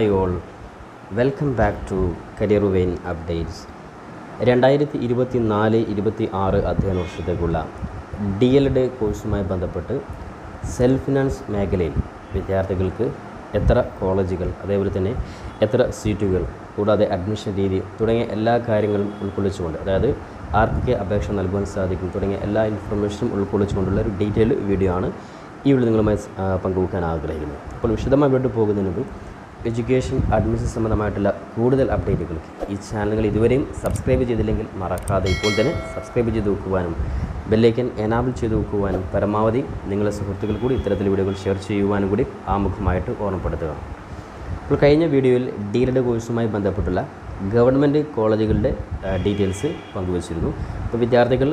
Hi all welcome back to career vein updates രണ്ടായിരത്തി ഇരുപത്തി നാല് ഇരുപത്തി ആറ് അധ്യയന വർഷത്തേക്കുള്ള ഡി എൽ എഡ് കോഴ്സുമായി ബന്ധപ്പെട്ട് സെൽഫ് ഫിനാൻസ് മേഖലയിൽ വിദ്യാർത്ഥികൾക്ക് എത്ര കോളേജുകൾ അതേപോലെ തന്നെ എത്ര സീറ്റുകൾ കൂടാതെ അഡ്മിഷൻ രീതി തുടങ്ങിയ എല്ലാ കാര്യങ്ങളും ഉൾക്കൊള്ളിച്ചുകൊണ്ട് അതായത് ആർക്കൊക്കെ അപേക്ഷ നൽകുവാൻ സാധിക്കും തുടങ്ങിയ എല്ലാ ഇൻഫർമേഷനും ഉൾക്കൊള്ളിച്ചുകൊണ്ടുള്ള ഒരു ഡീറ്റെയിൽഡ് വീഡിയോ ആണ് ഈ വീഡിയോ നിങ്ങളുമായി പങ്കുവെക്കാൻ ആഗ്രഹിക്കുന്നു അപ്പോൾ വിശദമായി വീണ്ടും പോകുന്നതിന് മുമ്പ് എഡ്യൂക്കേഷൻ അഡ്മിഷൻ സംബന്ധമായിട്ടുള്ള കൂടുതൽ അപ്ഡേറ്റുകൾക്ക് ഈ ചാനലുകൾ ഇതുവരെയും സബ്സ്ക്രൈബ് ചെയ്തില്ലെങ്കിൽ മറക്കാതെ ഇപ്പോൾ തന്നെ സബ്സ്ക്രൈബ് ചെയ്ത് വെക്കുവാനും ബെല്ലൈക്കൻ എനാബിൾ ചെയ്ത് വെക്കുവാനും പരമാവധി നിങ്ങളുടെ സുഹൃത്തുക്കൾ കൂടി ഇത്തരത്തിൽ വീഡിയോകൾ ഷെയർ ചെയ്യുവാനും കൂടി ആമുഖമായിട്ട് ഓർമ്മപ്പെടുത്തുക. അപ്പോൾ കഴിഞ്ഞ വീഡിയോയിൽ ഡീലഡ് കോഴ്സുമായി ബന്ധപ്പെട്ടുള്ള ഗവൺമെന്റ് കോളേജുകളുടെ ഡീറ്റെയിൽസ് പങ്കുവച്ചിരുന്നു. അപ്പോൾ വിദ്യാർത്ഥികൾ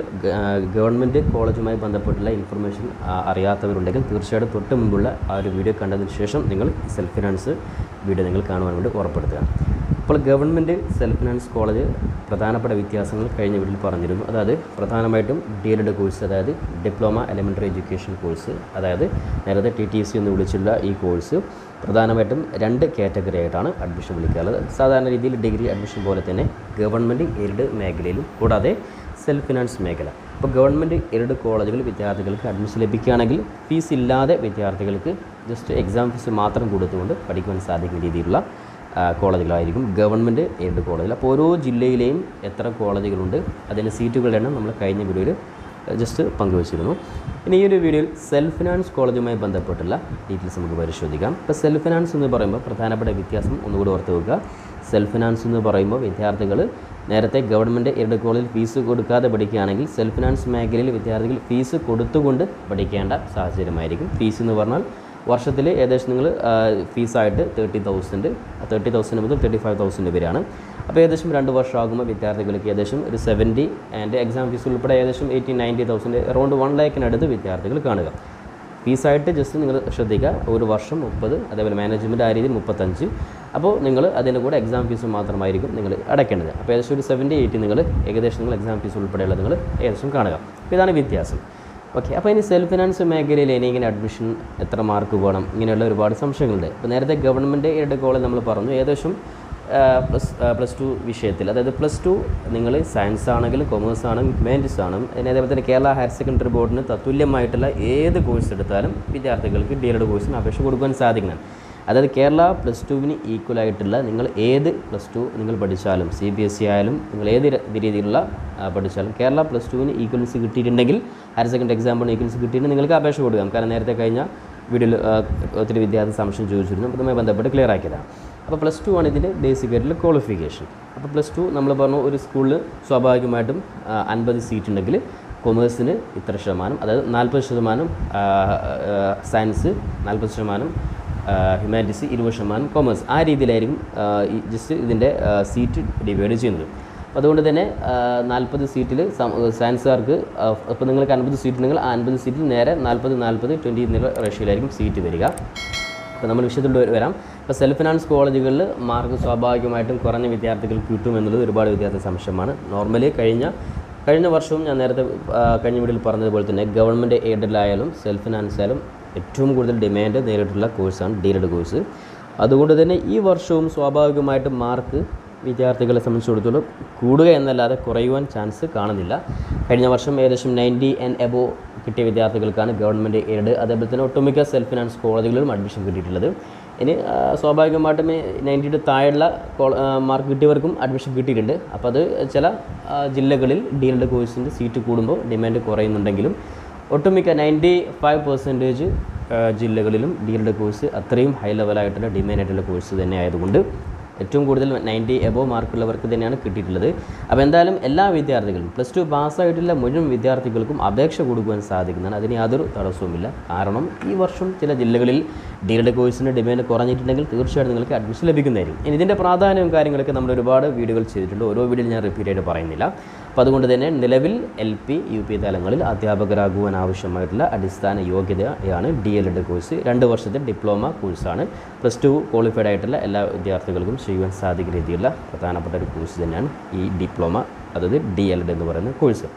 ഗവൺമെന്റ് കോളേജുമായി ബന്ധപ്പെട്ടുള്ള ഇൻഫർമേഷൻ അറിയാത്തവരുണ്ടെങ്കിൽ തീർച്ചയായിട്ടും തൊട്ട് മുമ്പുള്ള ആ ഒരു വീഡിയോ കണ്ടതിന് ശേഷം നിങ്ങൾ സെൽഫ് ഫിനാൻസ് വീഡിയോ നിങ്ങൾ കാണുവാൻ വേണ്ടി ഉറപ്പെടുത്തുക. അപ്പോൾ ഗവൺമെന്റ് സെൽഫ് ഫിനാൻസ് കോളേജ് പ്രധാനപ്പെട്ട വ്യത്യാസങ്ങൾ കഴിഞ്ഞ വീട്ടിൽ പറഞ്ഞിരുന്നു. അതായത് പ്രധാനമായിട്ടും ഡി എഡ് കോഴ്സ് അതായത് ഡിപ്ലോമ എലിമെന്ററി എഡ്യൂക്കേഷൻ കോഴ്സ് അതായത് നേരത്തെ ടി ടി സി എന്ന് വിളിച്ചുള്ള ഈ കോഴ്സ് പ്രധാനമായിട്ടും രണ്ട് കാറ്റഗറി ആയിട്ടാണ് അഡ്മിഷൻ വിളിക്കാറുള്ളത്. സാധാരണ രീതിയിൽ ഡിഗ്രി അഡ്മിഷൻ പോലെ തന്നെ ഗവൺമെന്റ് എയ്ഡ് മേഖലയിലും കൂടാതെ സെൽഫ് ഫിനാൻസ് മേഖല. അപ്പോൾ ഗവൺമെന്റ് എയ്ഡ് കോളേജുകളിൽ വിദ്യാർത്ഥികൾക്ക് അഡ്മിഷൻ ലഭിക്കുകയാണെങ്കിൽ ഫീസ് ഇല്ലാതെ വിദ്യാർത്ഥികൾക്ക് ജസ്റ്റ് എക്സാം ഫീസ് മാത്രം കൊടുത്തുകൊണ്ട് പഠിക്കുവാൻ സാധിക്കുന്ന രീതിയിലുള്ള കോളേജുകളായിരിക്കും ഗവൺമെന്റ് എയ്ഡ് കോളേജിൽ അപ്പോൾ ഓരോ ജില്ലയിലെയും എത്ര കോളേജുകളുണ്ട് അതിന്റെ സീറ്റുകളുടെ എണ്ണം നമ്മൾ കഴിഞ്ഞ വീഡിയോയിൽ ജസ്റ്റ് പങ്കുവച്ചിരുന്നു. ഇനി ഈ ഒരു വീഡിയോയിൽ സെൽഫ് ഫിനാൻസ് കോളേജുമായി ബന്ധപ്പെട്ടുള്ള ഡീറ്റെയിൽസ് നമുക്ക് പരിശോധിക്കാം. ഇപ്പോൾ സെൽഫ് ഫിനാൻസ് എന്ന് പറയുമ്പോൾ പ്രധാനപ്പെട്ട വ്യത്യാസം ഒന്നുകൂടി ഓർത്ത് വെക്കുക. സെൽഫ് ഫിനാൻസ് എന്ന് പറയുമ്പോൾ വിദ്യാർത്ഥികൾ നേരത്തെ ഗവൺമെന്റ് എയ്ഡ് കോളേജിൽ ഫീസ് കൊടുക്കാതെ പഠിക്കുകയാണെങ്കിൽ സെൽഫ് ഫിനാൻസ് മേഖലയിൽ വിദ്യാർത്ഥികൾ ഫീസ് കൊടുത്തുകൊണ്ട് പഠിക്കേണ്ട സാഹചര്യമായിരിക്കും. ഫീസ് എന്ന് പറഞ്ഞാൽ വർഷത്തിൽ ഏകദേശം നിങ്ങൾ ഫീസായിട്ട് തേർട്ടി തൗസൻഡ് തേർട്ടി തൗസൻഡ് മുതൽ തേർട്ടി ഫൈവ് തൗസൻഡ് വരെയാണ് അപ്പോൾ ഏകദേശം രണ്ട് വർഷമാകുമ്പോൾ വിദ്യാർത്ഥികൾക്ക് ഏകദേശം ഒരു സെവന്റി ആൻഡ് എക്സാം ഫീസ് ഉൾപ്പെടെ ഏകദേശം eighty ninety thousand around one ലാക്കിനടുത്ത് വിദ്യാർത്ഥികൾ കാണുക. ഫീസായിട്ട് ജസ്റ്റ് നിങ്ങൾ ശ്രദ്ധിക്കുക. ഒരു വർഷം മുപ്പത് അതേപോലെ മാനേജ്മെന്റ് ആ രീതിയിൽ മുപ്പത്തഞ്ച്. അപ്പോൾ നിങ്ങൾ അതിന്റെ കൂടെ എക്സാം ഫീസ് മാത്രമായിരിക്കും നിങ്ങൾ അടയ്ക്കേണ്ടത്. അപ്പോൾ ഏകദേശം ഒരു സെവന്റി എയ്റ്റി നിങ്ങൾ ഏകദേശം നിങ്ങൾ എക്സാം ഫീസ് ഉൾപ്പെടെയുള്ള നിങ്ങൾ ഏകദേശം കാണുക. അപ്പോൾ ഇതാണ് വ്യത്യാസം. ഓക്കെ അപ്പോൾ ഇനി സെൽഫ് ഫിനാൻസ് മേഖലയിൽ ഇനി ഇങ്ങനെ അഡ്മിഷൻ എത്ര മാർക്ക് വേണം? ഇങ്ങനെയുള്ള ഒരുപാട് സംശയങ്ങളുണ്ട്. ഇപ്പോൾ നേരത്തെ ഗവൺമെന്റ് എയ്ഡ് കോളേജ് നമ്മൾ പറഞ്ഞു. ഏകദേശം പ്ലസ് പ്ലസ് ടു വിഷയത്തിൽ. അതായത് പ്ലസ് ടു നിങ്ങൾ സയൻസ് ആണെങ്കിലും കൊമേഴ്സ് ആണെങ്കിലും ഹ്യൂമാനിറ്റീസ് ആണ് പിന്നെ അതേപോലെ തന്നെ കേരള ഹയർ സെക്കൻഡറി ബോർഡിന് തത്തുല്യമായിട്ടുള്ള ഏത് കോഴ്സ് എടുത്താലും വിദ്യാർത്ഥികൾക്ക് ഡി എഡ് കോഴ്സിന് അപേക്ഷ കൊടുക്കാൻ സാധിക്കണം. അതായത് കേരള പ്ലസ് ടുവിന് ഈക്വൽ ആയിട്ടുള്ള നിങ്ങൾ ഏത് പ്ലസ് ടു നിങ്ങൾ പഠിച്ചാലും സി ബി എസ് സി ആയാലും നിങ്ങൾ ഏത് രീതിയിലുള്ള പഠിച്ചാലും കേരള പ്ലസ് ടുവിന് ഈക്വൽസ് കിട്ടിയിട്ടുണ്ടെങ്കിൽ ഹയർ സെക്കൻഡറി എക്സാമ്പിൾ ഈക്വൽസ് കിട്ടിയിട്ട് നിങ്ങൾക്ക് അപേക്ഷ കൊടുക്കാം. കാരണം നേരത്തെ കഴിഞ്ഞ ആ, ഒത്തിരി വിദ്യാർത്ഥി സംശയം ചോദിച്ചിരുന്നു. അപ്പോൾ അതുമായി ബന്ധപ്പെട്ട് ക്ലിയർ ആക്കിയതാണ്. അപ്പോൾ പ്ലസ് ടു ആണ് ഇതിന്റെ ബേസിക് ആയിട്ടുള്ള ക്വാളിഫിക്കേഷൻ അപ്പോൾ പ്ലസ് ടു നമ്മൾ പറഞ്ഞു ഒരു സ്കൂളിൽ സ്വാഭാവികമായിട്ടും അൻപത് സീറ്റ് ഉണ്ടെങ്കിൽ കൊമേഴ്സിന് ഇത്ര ശതമാനം അതായത് നാൽപ്പത് ശതമാനം സയൻസ് നാൽപ്പത് ശതമാനം ഹ്യൂമാനിറ്റീസ് ഇരുപത് ശതമാനം കൊമേഴ്സ് ആ രീതിയിലായിരിക്കും ജസ്റ്റ് ഇതിന്റെ സീറ്റ് ഡിവൈഡ് ചെയ്യുന്നത്. അതുകൊണ്ട് തന്നെ നാൽപ്പത് സീറ്റിൽ സയൻസുകാർക്ക് ഇപ്പോൾ നിങ്ങൾക്ക് അൻപത് സീറ്റ് ഉണ്ടെങ്കിൽ ആ അൻപത് സീറ്റിൽ നേരെ നാൽപ്പത് നാൽപ്പത് ട്വന്റി എന്നുള്ള റേഷ്യയിലായിരിക്കും സീറ്റ് വരിക. അപ്പോൾ നമ്മൾ വിഷയത്തിലൂടെ വരാം. ഇപ്പോൾ സെൽഫ് ഫിനാൻസ് കോളേജുകളിൽ മാർക്ക് സ്വാഭാവികമായിട്ടും കുറഞ്ഞ വിദ്യാർത്ഥികൾക്ക് കിട്ടും എന്നുള്ളത് ഒരുപാട് വിദ്യാർത്ഥി സംശയമാണ്. നോർമലി കഴിഞ്ഞ കഴിഞ്ഞ വർഷവും ഞാൻ നേരത്തെ കഴിഞ്ഞ വീഡിയോയിൽ പറഞ്ഞതുപോലെ തന്നെ ഗവൺമെന്റ് എയ്ഡഡിലായാലും സെൽഫ് ഫിനാൻസ് ആയാലും ഏറ്റവും കൂടുതൽ ഡിമാൻഡ് നേരിട്ടുള്ള കോഴ്സാണ് ഡീലഡ് കോഴ്സ്. അതുകൊണ്ട് തന്നെ ഈ വർഷവും സ്വാഭാവികമായിട്ടും മാർക്ക് വിദ്യാർത്ഥികളെ സംബന്ധിച്ചിടത്തോളം കൂടുക എന്നല്ലാതെ കുറയുവാൻ ചാൻസ് കാണുന്നില്ല. കഴിഞ്ഞ വർഷം ഏകദേശം നയന്റി ആൻഡ് എബോ കിട്ടിയ വിദ്യാർത്ഥികൾക്കാണ് ഗവൺമെന്റ് എയ്ഡ് അതേപോലെ തന്നെ ഒട്ടുമിക്ക സെൽഫ് ഫിനാൻസ് കോളേജുകളിലും അഡ്മിഷൻ കിട്ടിയിട്ടുള്ളത്. ഇനി സ്വാഭാവികമായിട്ടും നയന്റിയുടെ താഴെയുള്ള മാർക്ക് കിട്ടിയവർക്കും അഡ്മിഷൻ കിട്ടിയിട്ടുണ്ട്. അപ്പോൾ അത് ചില ജില്ലകളിൽ ഡി എൽഡ് കോഴ്സിന്റെ സീറ്റ് കൂടുമ്പോൾ ഡിമാൻഡ് കുറയുന്നുണ്ടെങ്കിലും ഒട്ടുമിക്ക നയന്റി ഫൈവ് പെർസെന്റേജ് ജില്ലകളിലും ഡി എൽഡ് കോഴ്സ് അത്രയും ഹൈ ലെവലായിട്ടുള്ള ഡിമാൻഡ് ആയിട്ടുള്ള കോഴ്സ് തന്നെ ആയതുകൊണ്ട് ഏറ്റവും കൂടുതൽ നയന്റി എബോ മാർക്കുള്ളവർക്ക് തന്നെയാണ് കിട്ടിയിട്ടുള്ളത്. അപ്പോൾ എന്തായാലും എല്ലാ വിദ്യാർത്ഥികളും പ്ലസ് ടു പാസ്സായിട്ടുള്ള മുഴുവൻ വിദ്യാർത്ഥികൾക്കും അപേക്ഷ കൊടുക്കുവാൻ സാധിക്കുന്നതാണ്. അതിന് യാതൊരു തടസ്സവുമില്ല. കാരണം ഈ വർഷം ചില ജില്ലകളിൽ ഡി എഡ് കോഴ്സിന്റെ ഡിമാൻഡ് കുറഞ്ഞിട്ടുണ്ടെങ്കിൽ തീർച്ചയായിട്ടും നിങ്ങൾക്ക് അഡ്മിഷൻ ലഭിക്കുന്നതായിരിക്കും. ഇനി ഇതിന്റെ പ്രാധാന്യവും കാര്യങ്ങളൊക്കെ നമ്മൾ ഒരുപാട് വീഡിയോകൾ ചെയ്തിട്ടുണ്ട്. ഓരോ വീഡിയോയിൽ ഞാൻ റിപ്പീറ്റ് ആയിട്ട് പറയുന്നില്ല. അപ്പോൾ അതുകൊണ്ട് തന്നെ നിലവിൽ എൽ പി യു പി തലങ്ങളിൽ അധ്യാപകരാകുവാൻ ആവശ്യമായിട്ടുള്ള അടിസ്ഥാന യോഗ്യതയാണ് ഡി എൽ എഡ് കോഴ്സ്. രണ്ട് വർഷത്തെ ഡിപ്ലോമ കോഴ്സാണ്. പ്ലസ് ടു ക്വാളിഫൈഡ് ആയിട്ടുള്ള എല്ലാ വിദ്യാർത്ഥികൾക്കും ചെയ്യുവാൻ സാധിക്കുന്ന രീതിയിലുള്ള പ്രധാനപ്പെട്ട ഒരു കോഴ്സ് തന്നെയാണ് ഈ ഡിപ്ലോമ അതായത് ഡി എൽ എഡ് എന്ന് പറയുന്ന കോഴ്സ്.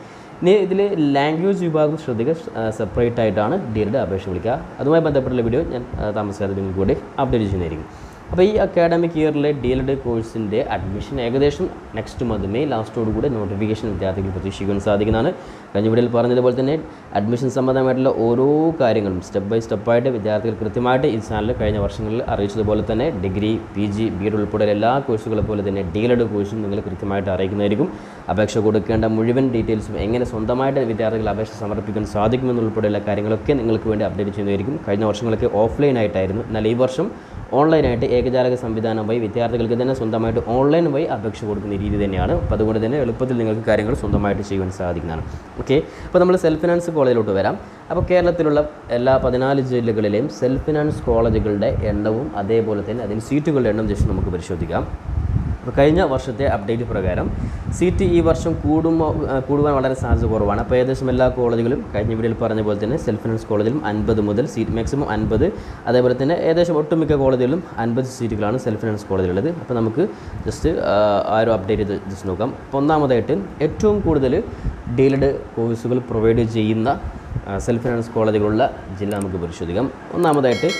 ഇനി ഇതിൽ ലാംഗ്വേജ് വിഭാഗം ശ്രദ്ധിക്കുക. സെപ്പറേറ്റ് ആയിട്ടാണ് ഡി എൽ എഡ് അപേക്ഷ വിളിക്കുക. അതുമായി ബന്ധപ്പെട്ടുള്ള വീഡിയോ ഞാൻ താമസിക്കാതെ നിങ്ങൾക്ക് കൂടി അപ്ഡേറ്റ് ചെയ്യുന്നതായിരിക്കും. അപ്പോൾ ഈ അക്കാഡമിക് ഇയറിലെ ഡി എൽ ഡി കോഴ്സിന്റെ അഡ്മിഷൻ ഏകദേശം നെക്സ്റ്റ് മന്ത് മെയ് ലാസ്റ്റോട് കൂടി നോട്ടിഫിക്കേഷൻ വിദ്യാർത്ഥികൾ പ്രതീക്ഷിക്കാൻ സാധിക്കുന്നതാണ്. കഴിഞ്ഞ വീഡിയോയിൽ പറഞ്ഞതുപോലെ തന്നെ അഡ്മിഷൻ സംബന്ധമായിട്ടുള്ള ഓരോ കാര്യങ്ങളും സ്റ്റെപ്പ് ബൈ സ്റ്റെപ്പായിട്ട് വിദ്യാർത്ഥികൾ കൃത്യമായിട്ട് ഈ ചാനലിൽ കഴിഞ്ഞ വർഷങ്ങളിൽ അറിയിച്ചതുപോലെ തന്നെ degree P G B Ed ഉൾപ്പെടെ എല്ലാ കോഴ്സുകളെ പോലെ തന്നെ ഡി എൽ എഡ് കോഴ്സും നിങ്ങൾ കൃത്യമായിട്ട് അറിയിക്കുന്നതായിരിക്കും. അപേക്ഷ കൊടുക്കേണ്ട മുഴുവൻ ഡീറ്റെയിൽസും എങ്ങനെ സ്വന്തമായിട്ട് വിദ്യാർത്ഥികൾ അപേക്ഷ സമർപ്പിക്കാൻ സാധിക്കുമെന്നുൾപ്പെടെയുള്ള കാര്യങ്ങളൊക്കെ നിങ്ങൾക്ക് വേണ്ടി അപ്ഡേറ്റ് ചെയ്യുന്നതായിരിക്കും. കഴിഞ്ഞ വർഷങ്ങളൊക്കെ ഓഫ്ലൈൻ ആയിട്ടായിരുന്നു. എന്നാൽ ഈ വർഷം ഓൺലൈനായിട്ട് ഏകജാലക സംവിധാനം വഴി വിദ്യാർത്ഥികൾക്ക് തന്നെ സ്വന്തമായിട്ട് ഓൺലൈൻ വഴി അപേക്ഷ കൊടുക്കുന്ന രീതി തന്നെയാണ്. അപ്പോൾ അതുകൊണ്ട് തന്നെ എളുപ്പത്തിൽ നിങ്ങൾക്ക് കാര്യങ്ങൾ സ്വന്തമായിട്ട് ചെയ്യുവാൻ സാധിക്കുന്നതാണ്. ഓക്കെ? അപ്പോൾ നമ്മൾ സെൽഫ് ഫിനാൻസ് കോളേജിലോട്ട് വരാം. അപ്പോൾ കേരളത്തിലുള്ള എല്ലാ പതിനാല് ജില്ലകളിലെയും സെൽഫ് ഫിനാൻസ് കോളേജുകളുടെ എണ്ണവും അതേപോലെ തന്നെ അതിൽ സീറ്റുകളുടെ എണ്ണം ജസ്റ്റ് നമുക്ക് പരിശോധിക്കാം. അപ്പോൾ കഴിഞ്ഞ വർഷത്തെ അപ്ഡേറ്റ് പ്രകാരം സീറ്റ് ഈ വർഷം കൂടുമോ കൂടുവാൻ വളരെ സാധ്യത കുറവാണ്. അപ്പോൾ ഏകദേശം എല്ലാ കോളേജുകളും കഴിഞ്ഞ വീഡിയോയിൽ പറഞ്ഞ പോലെ തന്നെ സെൽഫ് ഫിനാൻസ് കോളേജിലും അൻപത് മുതൽ സീറ്റ് മാക്സിമം അൻപത് അതേപോലെ തന്നെ ഏകദേശം ഒട്ടുമിക്ക കോളേജുകളിലും അൻപത് സീറ്റുകളാണ് സെൽഫ് ഫിനാൻസ് കോളേജിലുള്ളത് അപ്പോൾ നമുക്ക് ജസ്റ്റ് ആ ഒരു അപ്ഡേറ്റ് ചെയ്ത് ജസ്റ്റ് നോക്കാം. അപ്പോൾ ഒന്നാമതായിട്ട് ഏറ്റവും കൂടുതൽ ഡീലഡ് കോഴ്സുകൾ പ്രൊവൈഡ് ചെയ്യുന്ന സെൽഫ് ഫിനാൻസ് കോളേജുകളുള്ള ജില്ല നമുക്ക് പരിശോധിക്കാം. ഒന്നാമതായിട്ട്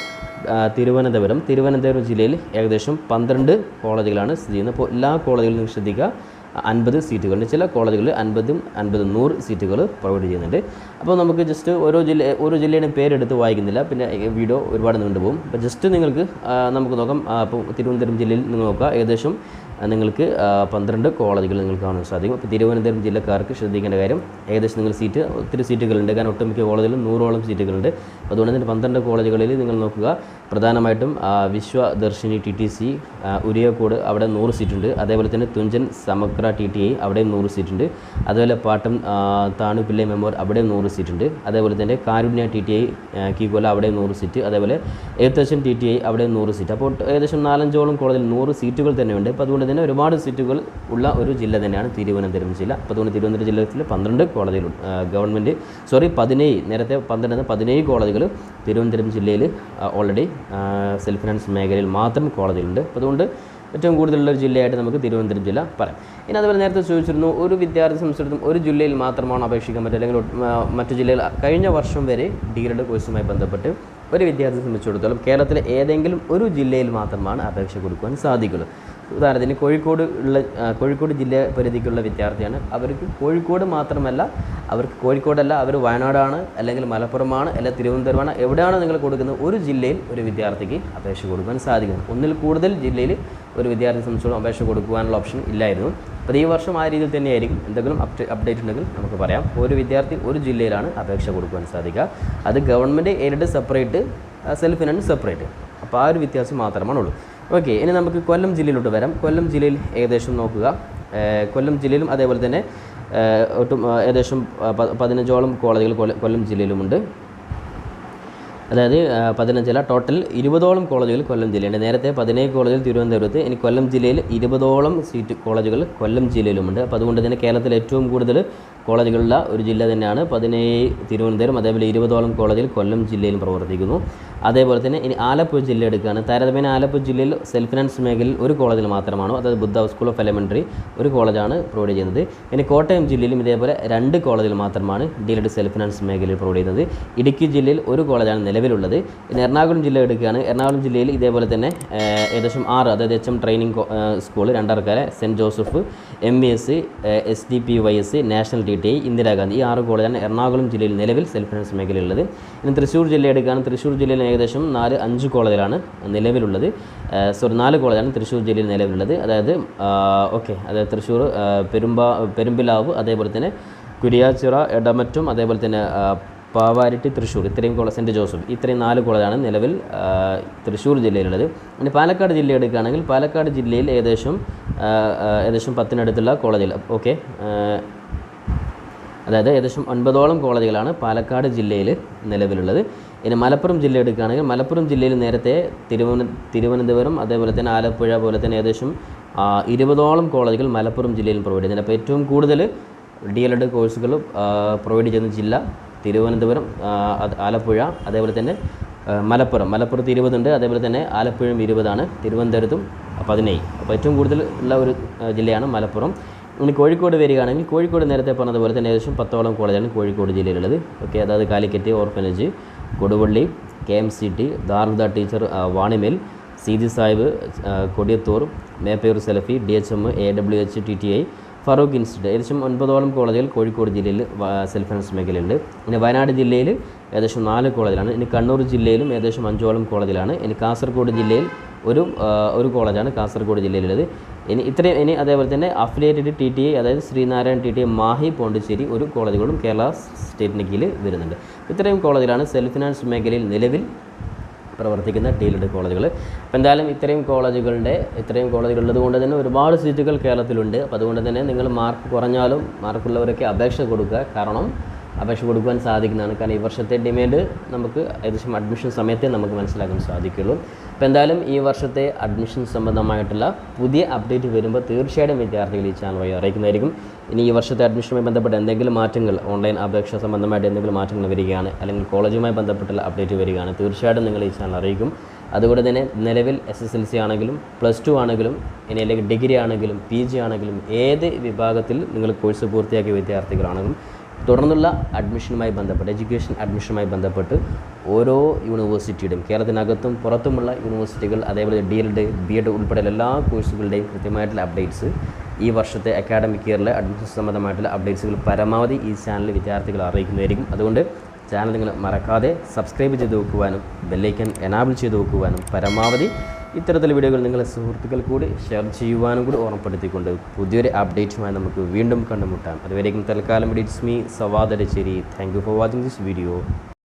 തിരുവനന്തപുരം. തിരുവനന്തപുരം ജില്ലയിൽ ഏകദേശം പന്ത്രണ്ട് കോളേജുകളാണ് സ്ഥിതി ചെയ്യുന്നത്. അപ്പോൾ എല്ലാ കോളേജുകളിലും ശ്രദ്ധിക്കുക. അൻപത് സീറ്റുകളുണ്ട്. ചില കോളേജുകളിൽ അൻപതും അൻപതും നൂറ് സീറ്റുകൾ പ്രൊവൈഡ് ചെയ്യുന്നുണ്ട്. അപ്പോൾ നമുക്ക് ജസ്റ്റ് ഓരോ ജില്ല ഓരോ ജില്ലയുടെ പേരെടുത്ത് വായിക്കുന്നില്ല. പിന്നെ വീഡിയോ ഒരുപാട് നീണ്ടുപോകും അപ്പോൾ ജസ്റ്റ് നിങ്ങൾക്ക് നമുക്ക് നോക്കാം. അപ്പോൾ തിരുവനന്തപുരം ജില്ലയിൽ നിങ്ങൾ നോക്കുക. ഏകദേശം നിങ്ങൾക്ക് പന്ത്രണ്ട് കോളേജുകൾ നിങ്ങൾക്ക് കാണാൻ സാധിക്കും. അപ്പോൾ തിരുവനന്തപുരം ജില്ലക്കാർക്ക് ശ്രദ്ധിക്കേണ്ട കാര്യം ഏകദേശം നിങ്ങൾ സീറ്റ് ഒത്തിരി സീറ്റുകളുണ്ട്. കാരണം ഒട്ടുമിക്ക കോളേജിലും നൂറോളം സീറ്റുകളുണ്ട്. അതുകൊണ്ട് തന്നെ പന്ത്രണ്ട് കോളേജുകളിൽ നിങ്ങൾ നോക്കുക. പ്രധാനമായിട്ടും Vishwadarshini T T C Uriyakode അവിടെ നൂറ് സീറ്റുണ്ട്. അതേപോലെ തന്നെ തുഞ്ചൻ സമഗ്ര ടി ടി ഐ അവിടെയും നൂറ് സീറ്റുണ്ട്. അതുപോലെ പാട്ടം താണുപിള്ളി താണുപിള്ളை മെമ്മോർ അവിടെയും നൂറ് സീറ്റുണ്ട്. അതേപോലെ തന്നെ കാരുണ്യ ടി ടി ഐ കീകോല അവിടെയും നൂറ് സീറ്റ്. അതേപോലെ എഴുത്തച്ഛൻ ടി ടി ഐ അവിടെയും നൂറ് സീറ്റ്. അപ്പോൾ ഏകദേശം നാലഞ്ചോളം കോളേജിൽ നൂറ് സീറ്റുകൾ തന്നെയുണ്ട്. അപ്പോൾ അതുകൊണ്ട് തന്നെ ഒരുപാട് സീറ്റുകൾ ഉള്ള ഒരു ജില്ല തന്നെയാണ് തിരുവനന്തപുരം ജില്ല. അപ്പോൾ അതുകൊണ്ട് തിരുവനന്തപുരം ജില്ലയിൽ പന്ത്രണ്ട് കോളേജുകൾ ഗവൺമെന്റ് സോറി പതിനേഴ് നേരത്തെ പന്ത്രണ്ട് പതിനേഴ് കോളേജുകൾ തിരുവനന്തപുരം ജില്ലയിൽ ഓൾറെഡി സെൽഫ് ഫിനാൻസ് മേഖലയിൽ മാത്രം കോളേജുകളുണ്ട് അപ്പോൾ അതുകൊണ്ട് ഏറ്റവും കൂടുതലുള്ള ഒരു ജില്ലയായിട്ട് നമുക്ക് തിരുവനന്തപുരം ജില്ല പറയാം. ഇനി അതുപോലെ നേരത്തെ ചോദിച്ചിരുന്നു ഒരു വിദ്യാർത്ഥി സംബന്ധിച്ചിടത്തോളം ഒരു ജില്ലയിൽ മാത്രമാണ് അപേക്ഷിക്കാൻ പറ്റുക അല്ലെങ്കിൽ മറ്റു ജില്ലയിൽ കഴിഞ്ഞ വർഷം വരെ ഡിഗ്രിയുടെ കോഴ്സുമായി ബന്ധപ്പെട്ട് ഒരു വിദ്യാർത്ഥിയെ സംബന്ധിച്ചിടത്തോളം കേരളത്തിലെ ഏതെങ്കിലും ഒരു ജില്ലയിൽ മാത്രമാണ് അപേക്ഷ കൊടുക്കുവാൻ സാധിക്കുള്ളൂ. ഉദാഹരണത്തിന് കോഴിക്കോട് ഉള്ള കോഴിക്കോട് ജില്ല പരിധിക്കുള്ള വിദ്യാർത്ഥിയാണ്. അവർക്ക് കോഴിക്കോട് മാത്രമല്ല അവർക്ക് കോഴിക്കോടല്ല അവർ വയനാടാണ് അല്ലെങ്കിൽ മലപ്പുറമാണ് അല്ലെങ്കിൽ തിരുവനന്തപുരമാണ് എവിടെയാണ് നിങ്ങൾ കൊടുക്കുന്നത് ഒരു ജില്ലയിൽ ഒരു വിദ്യാർത്ഥിക്ക് അപേക്ഷ കൊടുക്കാൻ സാധിക്കുന്നത് ഒന്നിൽ കൂടുതൽ ജില്ലയിൽ ഒരു വിദ്യാർത്ഥി സംബന്ധിച്ചോളം അപേക്ഷ കൊടുക്കുവാനുള്ള ഓപ്ഷൻ ഇല്ലായിരുന്നു. അപ്പോൾ ഈ വർഷം ആ രീതിയിൽ തന്നെയായിരിക്കും. എന്തെങ്കിലും അപ്ഡേ അപ്ഡേറ്റ് ഉണ്ടെങ്കിൽ നമുക്ക് പറയാം. ഒരു വിദ്യാർത്ഥി ഒരു ജില്ലയിലാണ് അപേക്ഷ കൊടുക്കുവാൻ സാധിക്കുക. അത് government aided separate self finance separate അപ്പോൾ ആ ഒരു വ്യത്യാസം മാത്രമാണുള്ളൂ. ഓക്കെ ഇനി നമുക്ക് കൊല്ലം ജില്ലയിലോട്ട് വരാം. കൊല്ലം ജില്ലയിൽ ഏകദേശം നോക്കുക. കൊല്ലം ജില്ലയിലും അതേപോലെ തന്നെ ഒട്ടും ഏകദേശം പതിനഞ്ചോളം കോളേജുകൾ കൊല്ലം ജില്ലയിലുമുണ്ട്. അതായത് പതിനഞ്ചല്ല ടോട്ടൽ ഇരുപതോളം കോളേജുകൾ കൊല്ലം ജില്ലയുണ്ട് നേരത്തെ പതിനേഴ് കോളേജുകൾ തിരുവനന്തപുരത്ത് ഇനി കൊല്ലം ജില്ലയിൽ ഇരുപതോളം സീറ്റ് കോളേജുകൾ കൊല്ലം ജില്ലയിലുമുണ്ട്. അപ്പോൾ അതുകൊണ്ട് തന്നെ കേരളത്തിൽ ഏറ്റവും കൂടുതൽ കോളേജുകളുള്ള ഒരു ജില്ല തന്നെയാണ് പതിനേഴ് തിരുവനന്തപുരം. അതേപോലെ ഇരുപതോളം കോളേജിൽ കൊല്ലം ജില്ലയിലും പ്രവർത്തിക്കുന്നു. അതേപോലെ തന്നെ ഇനി ആലപ്പുഴ ജില്ല എടുക്കുകയാണ്. താരതമ്യേന ആലപ്പുഴ ജില്ലയിൽ സെൽഫ് ഫിനാൻസ് മേഖലയിൽ ഒരു കോളേജിൽ മാത്രമാണ്? അതായത് ബുദ്ധ സ്കൂൾ ഓഫ് എലമെന്ററി ഒരു കോളേജാണ് പ്രൊവൈഡ് ചെയ്യുന്നത്. ഇനി കോട്ടയം ജില്ലയിലും ഇതേപോലെ രണ്ട് കോളേജിൽ മാത്രമാണ് ഡീലഡ് സെൽഫ് ഫിനാൻസ് മേഖലയിൽ പ്രൊവൈഡ് ചെയ്യുന്നത്. ഇടുക്കി ജില്ലയിൽ ഒരു കോളേജാണ് നിലവിലുള്ളത്. ഇനി എറണാകുളം ജില്ല എടുക്കുകയാണ്. എറണാകുളം ജില്ലയിൽ ഇതേപോലെ തന്നെ ഏകദേശം ആറ് അതായത് H M training school Randarkara Saint Joseph M E S S D P Y S national T T I Indira Gandhi. ഈ ആറ് കോളേജാണ് എറണാകുളം ജില്ലയിൽ നിലവിൽ സെൽഫ് ഫിനാൻസ് മേഖലയിലുള്ളത്. ഇനി തൃശ്ശൂർ ജില്ല എടുക്കുകയാണ്. തൃശ്ശൂർ ജില്ലയിൽ ഏകദേശം നാല് അഞ്ച് കോളേജിലാണ് നിലവിലുള്ളത്. സോറി നാല് കോളേജാണ് തൃശ്ശൂർ ജില്ലയിൽ നിലവിലുള്ളത്. അതായത് ഓക്കെ അതായത് തൃശ്ശൂർ പെരുമ്പ പെരുമ്പാ പെരുമ്പിലാവ് അതേപോലെ തന്നെ കുരിയാച്ചിറ എടമറ്റും അതേപോലെ തന്നെ പാവാരിട്ടി തൃശ്ശൂർ ഇത്രയും കോളേജ് സെന്റ് ജോസഫ് ഇത്രയും നാല് കോളേജാണ് നിലവിൽ തൃശ്ശൂർ ജില്ലയിലുള്ളത്. പിന്നെ പാലക്കാട് ജില്ല എടുക്കുകയാണെങ്കിൽ പാലക്കാട് ജില്ലയിൽ ഏകദേശം ഏകദേശം പത്തിനടുത്തുള്ള കോളേജിൽ ഓക്കെ അതായത് ഏകദേശം ഒൻപതോളം കോളേജുകളാണ് പാലക്കാട് ജില്ലയിൽ നിലവിലുള്ളത്. ഇനി മലപ്പുറം ജില്ല എടുക്കുകയാണെങ്കിൽ മലപ്പുറം ജില്ലയിൽ നേരത്തെ തിരുവന തിരുവനന്തപുരം അതേപോലെ തന്നെ ആലപ്പുഴ പോലെ തന്നെ ഏകദേശം ഇരുപതോളം കോളേജുകൾ മലപ്പുറം ജില്ലയിൽ പ്രൊവൈഡ് ചെയ്യുന്നുണ്ട്. അപ്പോൾ ഏറ്റവും കൂടുതൽ ഡി എൽ എഡ് കോഴ്സുകൾ പ്രൊവൈഡ് ചെയ്യുന്ന ജില്ല തിരുവനന്തപുരം ആലപ്പുഴ അതേപോലെ തന്നെ മലപ്പുറം. മലപ്പുറത്ത് ഇരുപതുണ്ട് അതേപോലെ തന്നെ ആലപ്പുഴയും ഇരുപതാണ് തിരുവനന്തപുരത്തും പതിനേഴ്. അപ്പോൾ ഏറ്റവും കൂടുതൽ ഉള്ള ഒരു ജില്ലയാണ് മലപ്പുറം. ഇനി കോഴിക്കോട് വരികയാണെങ്കിൽ കോഴിക്കോട് നേരത്തെ പറഞ്ഞതുപോലെ തന്നെ ഏകദേശം പത്തോളം കോളേജാണ് കോഴിക്കോട് ജില്ലയിലുള്ളത്. ഓക്കെ അതായത് Calicut orphanage Koduvally K M C T ദാർദ teacher Vanimel Seethi Sahib Kodiyathur Meppayur Salafi D H M A W H T T I Farook institute. ഏകദേശം ഒൻപതോളം കോളേജുകൾ കോഴിക്കോട് ജില്ലയിൽ സെൽഫ് ഫിനാൻസ് മേഖലയുണ്ട് ഇനി വയനാട് ജില്ലയിൽ ഏകദേശം നാല് കോളേജിലാണ് ഇനി കണ്ണൂർ ജില്ലയിലും ഏകദേശം അഞ്ചോളം കോളേജിലാണ് ഇനി കാസർഗോഡ് ജില്ലയിൽ ഒരു ഒരു കോളേജാണ് കാസർഗോഡ് ജില്ലയിലുള്ളത്. ഇനി ഇത്രയും ഇനി അതേപോലെ തന്നെ അഫിലിയേറ്റഡ് ടി ടി ഐ അതായത് Sreenarayan T T I Mahe Pondicherry ഒരു കോളേജുകളും കേരള സ്റ്റേറ്റിന് കീഴിൽ വരുന്നുണ്ട്. ഇത്രയും കോളേജിലാണ് സെൽഫ് ഫിനാൻസ് മേഖലയിൽ നിലവിൽ പ്രവർത്തിക്കുന്ന ടീലഡ് കോളേജുകൾ. അപ്പോൾ എന്തായാലും ഇത്രയും കോളേജുകളുടെ ഇത്രയും കോളേജുകൾ ഉള്ളത് കൊണ്ട് തന്നെ ഒരുപാട് സീറ്റുകൾ കേരളത്തിലുണ്ട്. അപ്പോൾ അതുകൊണ്ട് തന്നെ നിങ്ങൾ മാർക്ക് കുറഞ്ഞാലും മാർക്കുള്ളവരൊക്കെ അപേക്ഷ കൊടുക്കുക. കാരണം അപേക്ഷ കൊടുക്കുവാൻ സാധിക്കുന്നതാണ്. കാരണം ഈ വർഷത്തെ ഡിമാൻഡ് നമുക്ക് ഏകദേശം അഡ്മിഷൻ സമയത്തെ നമുക്ക് മനസ്സിലാക്കാൻ സാധിക്കുള്ളൂ. അപ്പോൾ എന്തായാലും ഈ വർഷത്തെ അഡ്മിഷൻ സംബന്ധമായിട്ടുള്ള പുതിയ അപ്ഡേറ്റ് വരുമ്പോൾ തീർച്ചയായിട്ടും വിദ്യാർത്ഥികൾ ഈ ചാനൽ വഴി അറിയിക്കുന്നതായിരിക്കും. ഇനി ഈ വർഷത്തെ അഡ്മിഷനുമായി ബന്ധപ്പെട്ട എന്തെങ്കിലും മാറ്റങ്ങൾ ഓൺലൈൻ അപേക്ഷ സംബന്ധമായിട്ട് എന്തെങ്കിലും മാറ്റങ്ങൾ വരികയാണ് അല്ലെങ്കിൽ കോളേജുമായി ബന്ധപ്പെട്ടുള്ള അപ്ഡേറ്റ് വരികയാണ് തീർച്ചയായിട്ടും നിങ്ങൾ ഈ ചാനൽ അറിയിക്കും. അതുകൊണ്ട് തന്നെ നിലവിൽ എസ് എസ് എൽ സി ആണെങ്കിലും പ്ലസ് ടു ആണെങ്കിലും ഇനി അല്ലെങ്കിൽ ഡിഗ്രി ആണെങ്കിലും പി ജി ആണെങ്കിലും ഏത് വിഭാഗത്തിൽ നിങ്ങൾ കോഴ്സ് പൂർത്തിയാക്കിയ വിദ്യാർത്ഥികളാണെങ്കിലും തുടർന്നുള്ള അഡ്മിഷനുമായി ബന്ധപ്പെട്ട് എഡ്യൂക്കേഷൻ അഡ്മിഷനുമായി ബന്ധപ്പെട്ട് ഓരോ യൂണിവേഴ്സിറ്റിയുടെയും കേരളത്തിനകത്തും പുറത്തുമുള്ള യൂണിവേഴ്സിറ്റികൾ അതേപോലെ ഡി എൽഡ് ബി എഡ് ഉൾപ്പെടെ എല്ലാ കോഴ്സുകളുടെയും കൃത്യമായിട്ടുള്ള അപ്ഡേറ്റ്സ് ഈ വർഷത്തെ അക്കാഡമിക് ഇയറിലെ അഡ്മിഷൻ സംബന്ധമായിട്ടുള്ള അപ്ഡേറ്റ്സുകൾ പരമാവധി ഈ ചാനൽ വിദ്യാർത്ഥികൾ അറിയിക്കുന്നതായിരിക്കും. അതുകൊണ്ട് ചാനൽ നിങ്ങൾ മറക്കാതെ സബ്സ്ക്രൈബ് ചെയ്ത് വെക്കുവാനും ബെല്ലൈക്കൻ എനാബിൾ ചെയ്ത് വെക്കുവാനും പരമാവധി ഇത്തരത്തിലുള്ള വീഡിയോകൾ നിങ്ങളെ സുഹൃത്തുക്കൾ കൂടി ഷെയർ ചെയ്യുവാനും കൂടി ഓർമ്മപ്പെടുത്തിക്കൊണ്ട് പുതിയൊരു അപ്ഡേറ്റുമായി നമുക്ക് വീണ്ടും കണ്ടുമുട്ടാം. അതുവരേക്കും തൽക്കാലം it's me Savadaracheri thank you for watching this video